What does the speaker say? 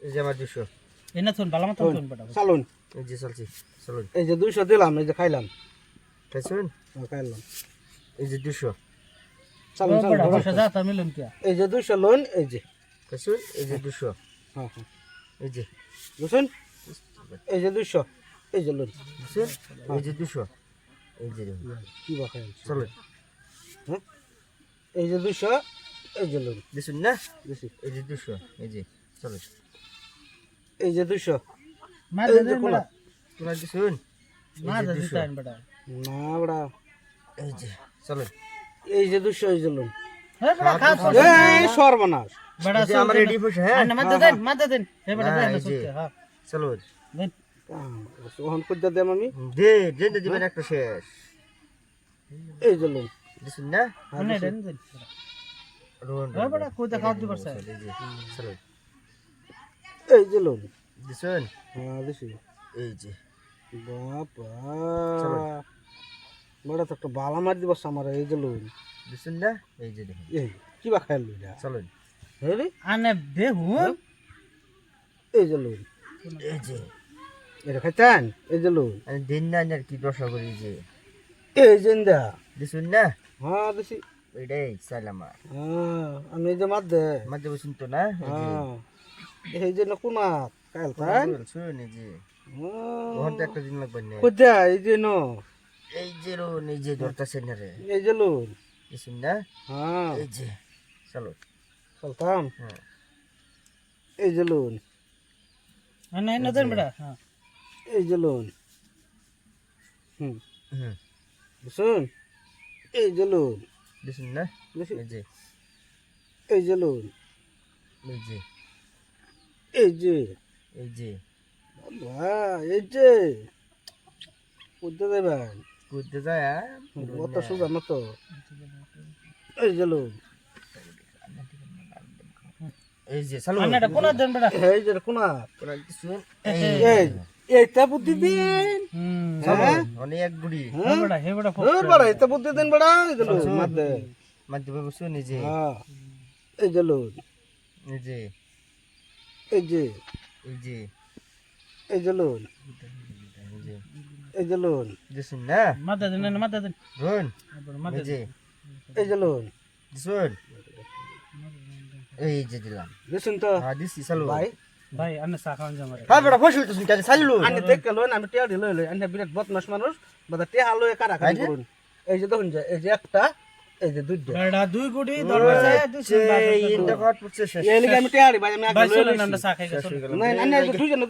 এই যে আমার দুশো এনে বালা মতন থুন বেটা চালুন এই যে চলছি চলুন এই যে দুইশো দিলাম এই যে খাইলাম খাইছেন হ্যাঁ, খাইলাম এই যে দুশো চালুন চালুন এই যে দুইশো লোন এই যে খাইছেন এই যে দুশো হ্যাঁ হ্যাঁ এই যে বুঝছেন এই যে দুইশো এই যে লোন বুঝছেন এই যে দুশো এই যে। কি বা খাই চলুন হ্যাঁ এই যে দুইশো এই যে লোন দিছুন না বেশি এই যে দুশো এই যে এই যে দুশো। না বড়া এই যে চলুন। এই যে দুইশো এই যে লোন। সর্বনাশ। করতে দেম আমি। দে দিবেন একটা শেষ। এই যে লোন। দিছুন না? এই যে চলুন এই যে লোন। দিছুন? হ্যাঁ বেশি এই যে। বাবা। বড় তো একটা বালা মার দিবস আমার এই যে লোন। দিছুন না? এই যে দেখুন। এই কি বা খাইল এটা? চলুন। হ্যাঁ রে? আনে বেহুন। এই যে লোন। এই যে। এটা খাইতেন? এই যে লোন। আমি দিন না আর কি দশা করি যে। এই যে দা দিছুন না? হ্যাঁ বেশি এটাই সালামা হ্যাঁ আমি এই যে মার দে। মাঝে বসুন তো না? হ্যাঁ। এই যে নকুমাত খাইল তাই শুন ওখান তো একটা দিন লাগবে না। কোথায়? এই যে নো এই যে এই যে ধরতেছে না রে। এই যে লোন দিছুন না। হ্যাঁ। এই যে চলো। চলতাম। হ্যাঁ। এই যে লোন আনে এনে দেন বেটা। হ্যাঁ। এই যে লোন হুম। হুম। বুঝুন এই যে লোন দিছুন না। বেশি। এই যে। এই যে লোন এই যে। এই যে এই যে বাবা এই যে কোথায় দেবেন করতে যায় অত সুবিধা না তো এই যে লোন এই যে চলো আনে এটা কোন দেন বেটা? এই যে কোনা এই এইটা বুদ্ধি দিন। হুম চলো অনেক গুড়ি। হে বেটা হে বেটা হে বড়া এটা বুদ্ধি দিন বড়া এই যে দে মাধ্যমে বসুন এই যে। হ্যাঁ। এই যে এই যে। এই যে এই যে। এই যে লোন এই যে লোন দিছুন না? দে দেন মার দে দেন। রোন মার এই দে যে এই যে লোন দিছুন? এই যে দিলাম। দেখুন তো। হ্যাঁ দিছি চলো। ভাই। ভাই আনে চা খাওয়ান যা মারে হ্যাঁ বেটা ফসল তো শুনতে চালু। আমি দেখে লোন আমি টিয়া দিল আমি বিরাট বদমাস মানুষ বাদা টিয়া লয়ে কারাকারি করুন? এই যে দেখুন যে এই যে একটা এই যে দুইটা বেটা দুই কোটি দশ পয়সা দিছেন এই ইন্টারনেট পড়ছে শেষ। আমি টিয়া ভাই আমি আগে খাই গেছি নাই নাই দুইজন